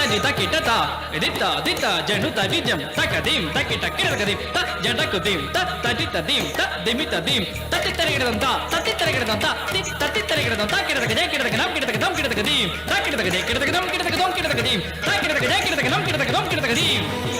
தனி தக்கிட்ட தா தித்தா தித்தா ஜெண்டு தவிஜம் தகதீம் தக்கி டக்கிடகதீம் த ஜடகுதீம் த தடி ததீம் த திமி ததீம் தத்தி தரகிடதம் தா தத்தி தரகிடதம் தா தி தத்தி தரகிடதம் தா கிடதக ஜே கிடதக நாம் கிடதக தம் கிடதக தீம் தா கிடதக ஜே கிடதக தம் கிடதக தம் கிடதக தீம் தா கிடதக ஜே கிடதக நாம் கிடதக தம் கிடதக தீம்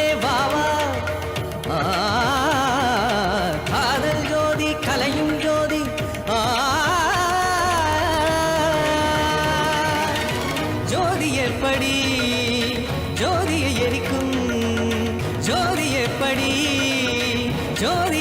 ஜோதி எப்படி? ஜோதியை எரிக்கும். ஜோதி எப்படி? ஜோதி